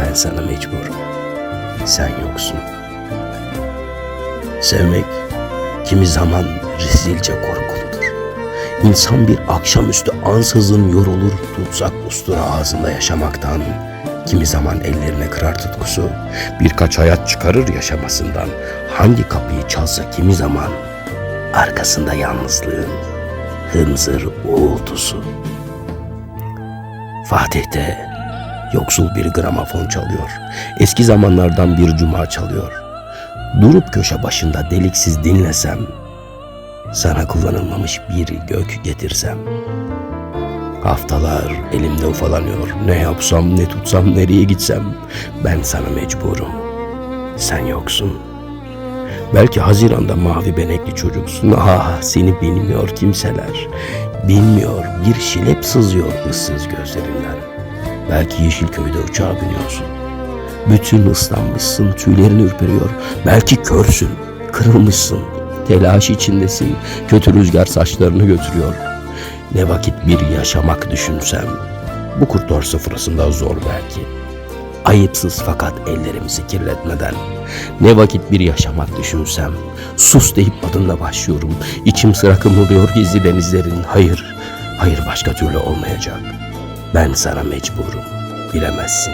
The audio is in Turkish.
Ben sana mecburum. Sen yoksun. Sevmek kimi zaman rezilce korkuludur. İnsan bir akşamüstü ansızın yorulur tutsak ustura ağzında yaşamaktan. Kimi zaman ellerine kırar tutkusu, birkaç hayat çıkarır yaşamasından. Hangi kapıyı çalsa kimi zaman arkasında yalnızlığın hınzır uğultusu. Fatih'te yoksul bir gramofon çalıyor. Eski zamanlardan bir cuma çalıyor. Durup köşe başında deliksiz dinlesem, sana kullanılmamış bir gök getirsem. Haftalar elimde ufalanıyor. Ne yapsam, ne tutsam, nereye gitsem. Ben sana mecburum. Sen yoksun. Belki Haziran'da mavi benekli çocuksun. Ah seni bilmiyor kimseler. Bilmiyor bir şilep sızıyor ıssız gözlerinden. Belki Yeşilköy'de uçağa biniyorsun. Bütün ıslanmışsın, tüylerin ürperiyor. Belki körsün, kırılmışsın. Telaş içindesin, kötü rüzgar saçlarını götürüyor. Ne vakit bir yaşamak düşünsem. Bu kurtlar sofrasında zor belki. Ayıpsız fakat ellerimizi kirletmeden. Ne vakit bir yaşamak düşünsem. Sus deyip adınla başlıyorum. İçim sıra kımıldıyor gizli denizlerin. Hayır, hayır başka türlü olmayacak. Ben sana mecburum. Bilemezsin.